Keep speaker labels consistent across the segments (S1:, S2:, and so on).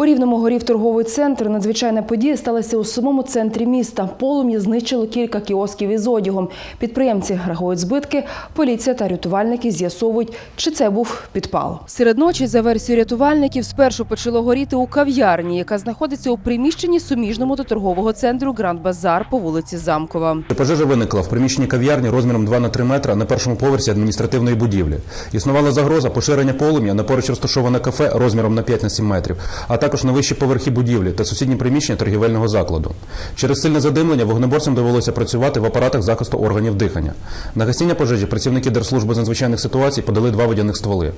S1: У Рівному горів торговий центр. Надзвичайна подія сталася у самому центрі міста. Полум'я знищило кілька кіосків із одягом. Підприємці рахують збитки. Поліція та рятувальники з'ясовують, чи це був підпал. Серед ночі, за версією рятувальників, спершу почало горіти у кав'ярні, яка знаходиться у приміщенні суміжному до торгового центру Гранд Базар по вулиці Замкова.
S2: Пожежа виникла в приміщенні кав'ярні розміром 2 на 3 метра на першому поверсі адміністративної будівлі. Існувала загроза поширення полум'я на поруч розташоване кафе розміром на 5 на 7 метрів, а також на вищі поверхи будівлі та сусідні приміщення торгівельного закладу. Через сильне задимлення вогнеборцям довелося працювати в апаратах захисту органів дихання. На гасіння пожежі працівники Держслужби з надзвичайних ситуацій подали два водяних стволи.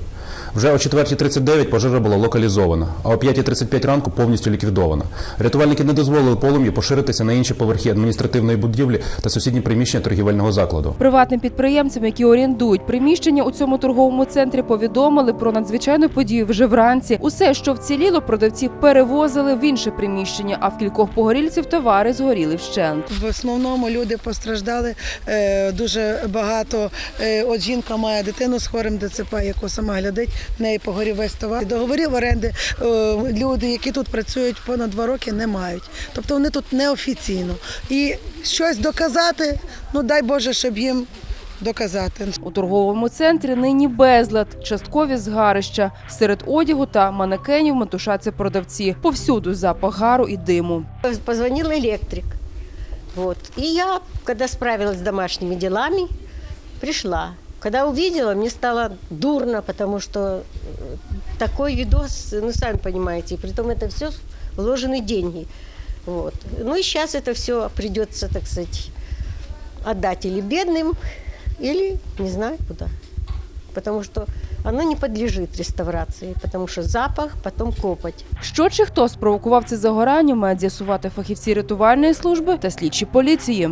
S2: Вже о 4.39 пожежа була локалізована, а о 5.35 ранку повністю ліквідована. Рятувальники не дозволили полум'ю поширитися на інші поверхи адміністративної будівлі та сусідні приміщення торгівельного закладу.
S1: Приватним підприємцям, які орендують приміщення у цьому торговому центрі, повідомили про надзвичайну подію вже вранці. Усе, що вціліло, продавці перевозили в інше приміщення, а в кількох погорільців товари згоріли вщент.
S3: В основному люди постраждали е, дуже багато. Е, От жінка має дитину з хворим ДЦП, яку сама глядить, в неї погорів весь товар. Договорів оренди е, люди, які тут працюють понад два роки, не мають. Тобто вони тут неофіційно. І щось доказати, ну дай Боже, щоб їм доказати.
S1: У торговому центрі нині безлад, часткові згарища. Серед одягу та манекенів метушаться продавці. Повсюду запах гару і диму.
S4: Позвонил электрик. Вот. И я, когда справилась с домашними делами, пришла. Когда увидела, мне стало дурно, потому что э, такой видос, ну, сами понимаете, и притом это все вложены деньги. Вот. Ну и сейчас это все придется, так сказать, отдать или бедным, или не знаю куда. Потому что оно не подлежит реставрации, потому что запах, потом копоть.
S1: Що чи хто спровокував це загорання, мають з'ясувати фахівці рятувальної служби та слідчі поліції.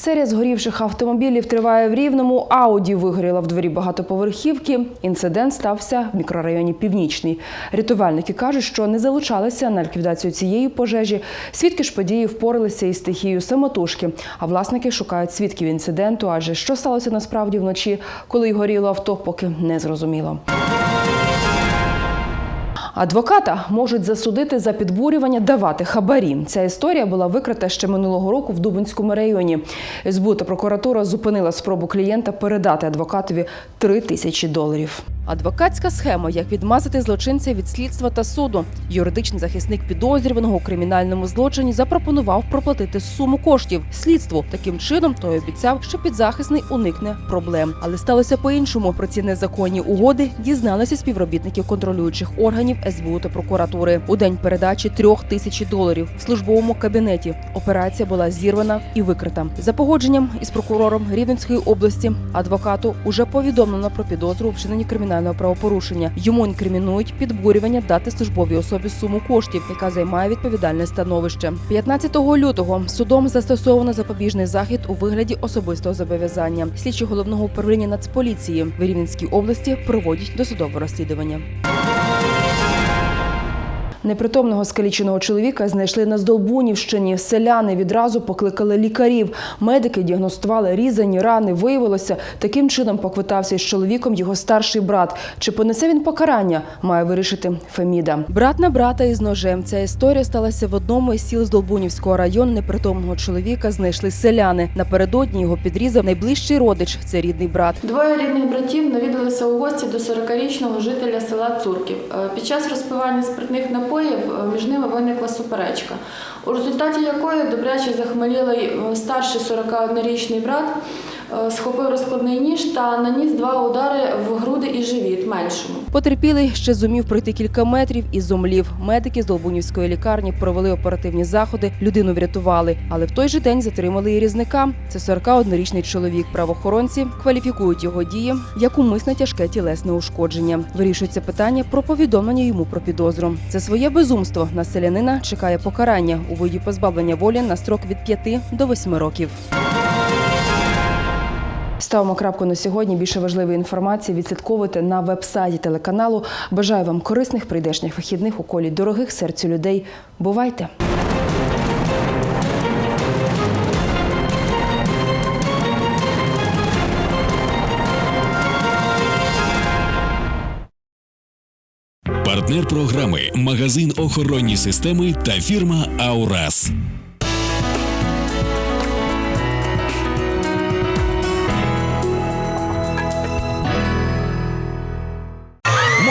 S1: Серія згорівших автомобілів триває в Рівному. Ауді вигоріла в дворі багатоповерхівки. Інцидент стався в мікрорайоні Північний. Рятувальники кажуть, що не залучалися на ліквідацію цієї пожежі. Свідки ж події впоралися із стихією самотужки. А власники шукають свідків інциденту. Адже що сталося насправді вночі, коли й горіло авто, поки не зрозуміло. Адвоката можуть засудити за підбурювання давати хабарі. Ця історія була викрита ще минулого року в Дубинському районі. СБУ та прокуратура зупинила спробу клієнта передати адвокатові 3 тисячі доларів. Адвокатська схема, як відмазати злочинця від слідства та суду. Юридичний захисник підозрюваного у кримінальному злочині запропонував проплатити суму коштів слідству. Таким чином той обіцяв, що підзахисний уникне проблем. Але сталося по-іншому. Про ці незаконні угоди дізналися співробітники контролюючих органів СБУ та прокуратури. У день передачі трьох тисяч доларів в службовому кабінеті. Операція була зірвана і викрита. За погодженням із прокурором Рівненської області адвокату уже повідомлено про підозру у вчиненні правопорушення. Йому інкримінують підбурювання дати службовій особі суму коштів, яка займає відповідальне становище. 15 лютого судом застосовано запобіжний захід у вигляді особистого зобов'язання. Слідчі головного управління Нацполіції в Рівненській області проводять досудове розслідування. Непритомного скаліченого чоловіка знайшли на Здолбунівщині. Селяни відразу покликали лікарів. Медики діагностували різані рани. Виявилося, таким чином поквитався із чоловіком його старший брат. Чи понесе він покарання, має вирішити Феміда. Брат на брата із ножем. Ця історія сталася в одному із сіл Здолбунівського району. Непритомного чоловіка знайшли селяни. Напередодні його підрізав найближчий родич. Це рідний брат.
S5: Двоє рідних братів навідалися у гості до 40-річного жителя села Цурків. Е, Під час розпивання спиртних напоїв е, між ними виникла суперечка, у результаті якої добряче захмелілий е, старший 41-річний брат схопив розкладний ніж та наніс два удари в груди і живіт меншому.
S1: Потерпілий ще зумів пройти кілька метрів і зомлів. Медики з Долбунівської лікарні провели оперативні заходи, людину врятували, але в той же день затримали і різника. Це 41-річний чоловік. Правоохоронці кваліфікують його дії як умисне тяжке тілесне ушкодження. Вирішується питання про повідомлення йому про підозру. За своє безумство на селянина чекає покарання у виді позбавлення волі на строк від 5 до 8 років. Ставимо крапку на сьогодні. Більше важливої інформації відслідковуйте на веб-сайті телеканалу. Бажаю вам корисних прийдешніх вихідних у колі дорогих серцю людей. Бувайте!
S6: Партнер програми магазин охоронні системи та фірма Аурас.